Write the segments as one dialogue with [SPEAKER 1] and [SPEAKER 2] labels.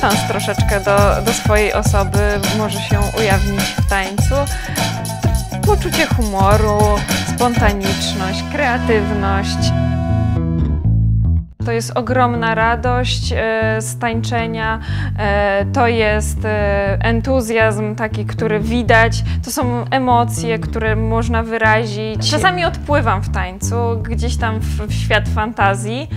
[SPEAKER 1] dystans troszeczkę do, do swojej osoby może się ujawnić w tańcu. Poczucie humoru, spontaniczność, kreatywność. To jest ogromna radość e, z tańczenia, e, to jest e, entuzjazm taki, który widać, to są emocje, które można wyrazić. Czasami odpływam w tańcu, gdzieś tam w, świat fantazji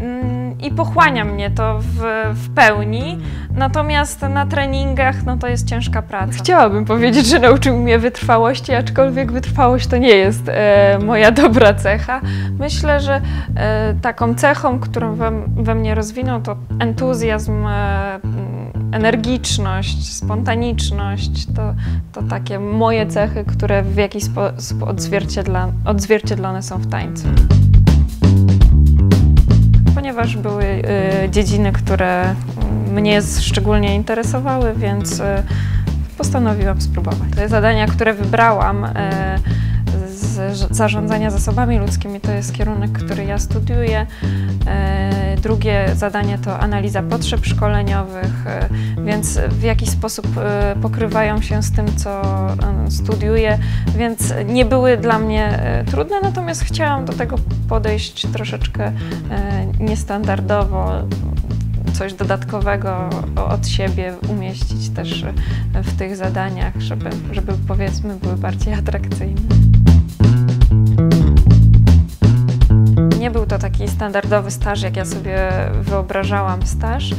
[SPEAKER 1] mm, pochłania mnie to w, w pełni. Natomiast na treningach no to jest ciężka praca. Chciałabym powiedzieć, że nauczył mnie wytrwałości, aczkolwiek wytrwałość to nie jest e, moja dobra cecha. Myślę, że e, taką cechą, którą we, we mnie rozwinął, to entuzjazm, e, energiczność, spontaniczność. To, to takie moje cechy, które w jakiś sposób odzwierciedla, odzwierciedlone są w tańcu ponieważ były y, dziedziny, które mnie szczególnie interesowały, więc e, postanowiłam spróbować. Te zadania, które wybrałam e, zarządzania zasobami ludzkimi, to jest kierunek, który ja studiuję. E, drugie zadanie to analiza potrzeb szkoleniowych, więc w jakiś sposób pokrywają się z tym, co studiuję, więc nie były dla mnie trudne, natomiast chciałam do tego podejść troszeczkę niestandardowo, coś dodatkowego od siebie umieścić też w tych zadaniach, żeby, żeby powiedzmy były bardziej atrakcyjne. Nie był to taki standardowy staż, jak ja sobie wyobrażałam staż, y,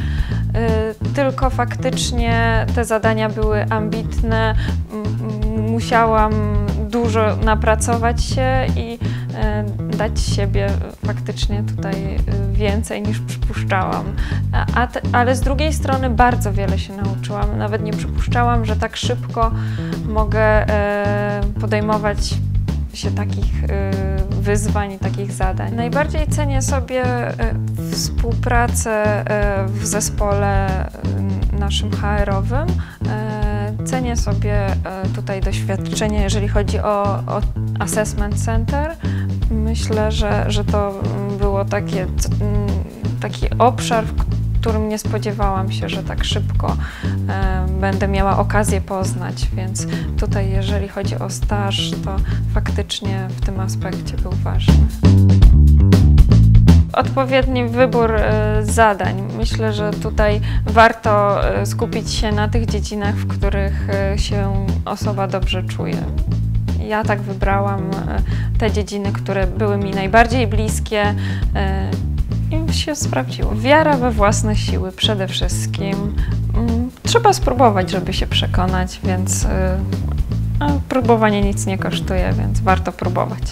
[SPEAKER 1] tylko faktycznie te zadania były ambitne, musiałam dużo napracować się i e, dać siebie faktycznie tutaj e, więcej niż przypuszczałam. A te, ale z drugiej strony bardzo wiele się nauczyłam. Nawet nie przypuszczałam, że tak szybko mogę podejmować się takich wyzwań i takich zadań. Najbardziej cenię sobie współpracę w zespole naszym HR-owym Cenię sobie e, tutaj doświadczenie, jeżeli chodzi o, o Assessment Center. Myślę, że, że to było takie, taki obszar, w którym nie spodziewałam się, że tak szybko e, będę miała okazję poznać, więc tutaj jeżeli chodzi o staż, to faktycznie w tym aspekcie był ważny odpowiedni wybór e, zadań. Myślę, że tutaj warto e, skupić się na tych dziedzinach, w których się osoba dobrze czuje. Ja tak wybrałam te dziedziny, które były mi najbardziej bliskie i się sprawdziło. Wiara we własne siły przede wszystkim. Mm, trzeba spróbować, żeby się przekonać, więc próbowanie nic nie kosztuje, więc warto próbować.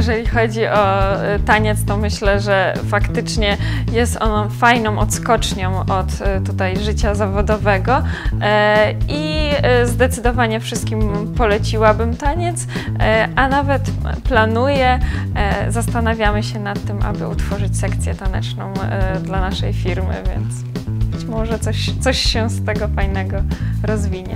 [SPEAKER 1] Jeżeli chodzi o e, taniec, to myślę, że faktycznie jest on fajną odskocznią od e, tutaj życia zawodowego e, i zdecydowanie wszystkim poleciłabym taniec, a nawet planuję, zastanawiamy się nad tym, aby utworzyć sekcję taneczną dla naszej firmy, więc być może coś, coś się z tego fajnego rozwinie.